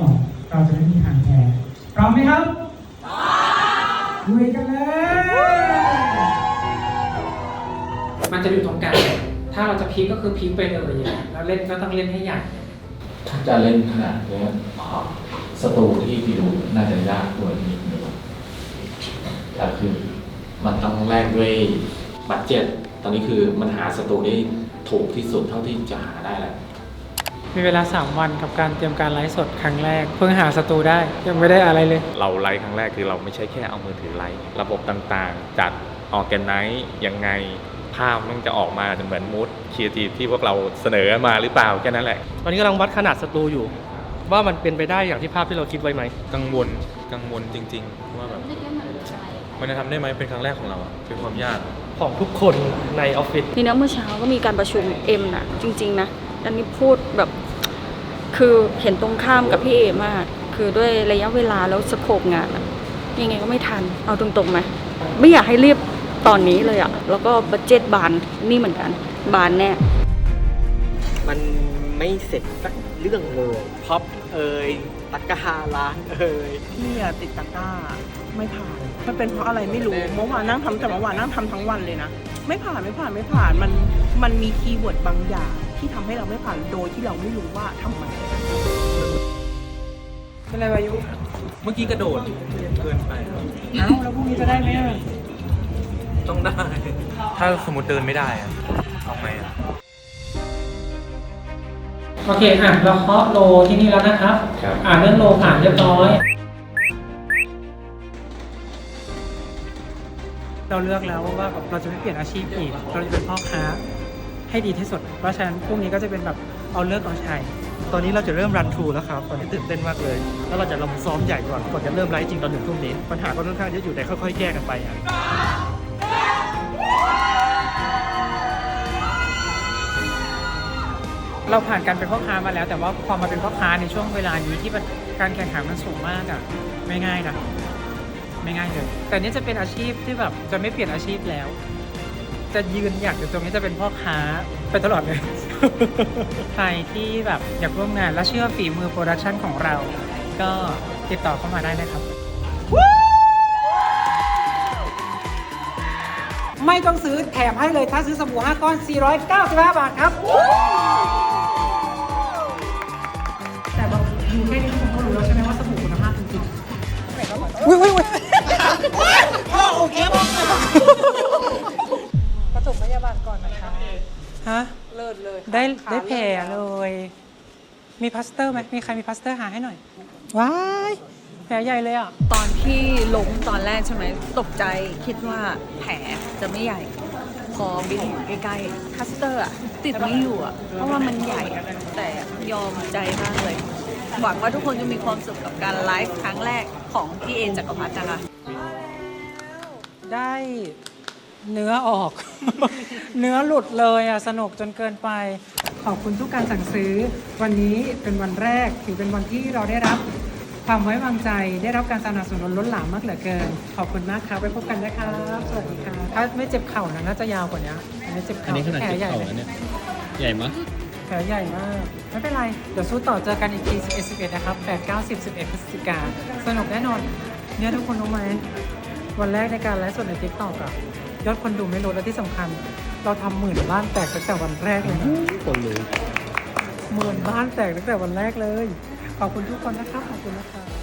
ออก เราจะไม่มีทางแพ้พร้อมไหมครับพร้อมลุยกันเลยมันจะอยู่ตรงกลางถ้าเราจะพลิกก็คือพลิกไปเลยอย่างเงี้ยแล้วเล่นก็ต้องเล่นให้ใหญ่ถ้าจะเล่นขนาดนี้สตูที่พี่ดูน่าจะยากกว่านิดนึงแต่คือมันต้องแลกด้วยบัตเจ็ต ตอนนี้คือมันหาสตูได้ถูกที่สุดเท่าที่จะหาได้แหละ มีเวลา 3 วันกับการเตรียมการไลฟ์สดครั้งแรก เพิ่งหาสตูได้ยังไม่ได้อะไรเลย เราไลฟ์ครั้งแรกคือเราไม่ใช่แค่เอามือถือไลฟ์ระบบต่างๆ จัดออกแกนไนซ์ยังไงภาพมันจะออกมาเหมือนมูดครีเอทีฟที่พวกเราเสนอมาหรือเปล่าแค่นั้นแหละ ตอนนี้กำลังวัดขนาดสตูอยู่ ว่ามันเป็นไปได้อย่างที่ภาพที่เราคิดไว้ไหม กังวลกังวลจริง ๆ ว่าแบบมันจะทำได้ไหมเป็นครั้งแรกของเราอะเป็นความยาก ของทุกคนในออฟฟิศนี่นะเมื่อเช้าก็มีการประชุมเอ็มนะจริง ๆ นะอันนี้พูดแบบ คือเห็นตรงข้ามกับพี่เอมาก คือด้วยระยะเวลาแล้วสโคปงานอะยังไงก็ไม่ทัน เอาตรงๆไหมไม่อยากให้รีบตอนนี้เลยอะแล้วก็บัตเจ็ตบานนี่เหมือนกัน บานแน่มันไม่เสร็จสักเรื่องเลยพ็อปเอ่ยตะกร้าร้านเอ่ยพี่อะติดตะกร้าไม่ผ่าน มันเป็นเพราะอะไรไม่รู้เมื่อวานนั่งทำแต่เมื่อวานนั่งทำทั้งวันเลยนะ ไม่ผ่านไม่ผ่านไม่ผ่าน มัน มันมีคีย์เวิร์ดบางอย่าง ที่ทำให้เราไม่ผ่านโดยที่เราไม่รู้ว่าทำไมเป็นไรวายุเมื่อกี้กระโดดเกินไปเอ้าแล้วพรุ่งนี้จะได้ไหมอะต้องได้ ถ้าสมมติเดินไม่ได้อะเอาไงอะโอเคอะเราเคาะโลที่นี่แล้วนะครับครับอ่าเรื่องโลผ่านเรียบร้อย เราเลือกแล้วว่าแบบเราจะไม่เปลี่ยนอาชีพอีก เราจะเป็นพ่อค้า ให้ดีที่สุด เพราะฉะนั้นพรุ่งนี้ก็จะเป็นแบบเอาเลิกเอาชัยตอนนี้เราจะเริ่มรันทรูแล้วครับ ตอนนี้ตื่นเต้นมากเลย แล้วเราจะลองซ้อมใหญ่ก่อน ก่อนจะเริ่มไลฟ์จริงตอนหนึ่งทุ่มนี้ ปัญหาก็ค่อนข้างเยอะอยู่แต่ค่อยๆ แก้กันไปอะเราผ่านการเป็นพ่อค้ามาแล้ว แต่ว่าพอมาเป็นพ่อค้าในช่วงเวลานี้ที่มันการแข่งขันมันสูงมากอะไม่ง่ายนะไม่ง่ายเลย แต่นี่จะเป็นอาชีพที่แบบจะไม่เปลี่ยนอาชีพแล้ว จะยืนอยากอยู่ตรงนี้จะเป็นพ่อค้าไปตลอดเลย ใครที่แบบอยากร่วมงานและเชื่อฝีมือโปรดักชันของเรา ก็ติดต่อเข้ามาได้นะครับ ไม่ต้องซื้อแถมให้เลยถ้าซื้อสบู่5ก้อน 495 บาทครับ แต่แบบอยู่แค่นี้ทุกคนก็รู้แล้วใช่ไหมว่าสบู่คุณภาพจริงๆอุ้ยอุ้ยอุ้ยโอเคประถมพ ยาบาลก่อนนะคะฮะเลิศเลยได้ได้แผลเลยมีพลาสเตอร์ไหมมีใครมีพลาสเตอร์หาให้หน่อยว้ายแผลใหญ่เลยอะ ตอนที่ล้มตอนแรกใช่ไหมตกใจคิดว่าแผลจะไม่ใหญ่ พอบินอยู่ใกล้ๆคัสเตอร์อะติดไม่อยู่อะเพราะว่ามันใหญ่แต่ยอมใจมากเลย หวังว่าทุกคนจะมีความสุขกับการไลฟ์ครั้งแรกของพี่เอจักรพัฒน์นะคะ ได้ เนื้อออก เนื้อหลุดเลยอะ สนุกจนเกินไป ขอบคุณทุกการสั่งซื้อ วันนี้เป็นวันแรก ถือเป็นวันที่เราได้รับความไว้วางใจ ได้รับการสนับสนุนล้นหลามมากเหลือเกิน ขอบคุณมากครับไว้พบกันนะครับ สวัสดีครับถ้าไม่เจ็บเข่านะน่าจะยาวกว่านี้อันนี้เจ็บเข่าแผลใหญ่เลยใหญ่มั้ยแผลใหญ่มาก ไม่เป็นไร เดี๋ยวสู้ต่อเจอกันอีกที11 11นะครับ8 9 10 11พฤศจิกาสนุกแน่นอน เนี่ยทุกคนรู้ไหม วันแรกในการไลฟ์สดในทิกตอกอะ ยอดคนดูไม่ลดและที่สำคัญ เราทำหมื่นบ้านแตกตั้งแต่วันแรกเลยนะคนรู้หมื่นบ้านแตกตั้งแต่วันแรกเลย ขอบคุณทุกคนนะครับ ขอบคุณนะครับ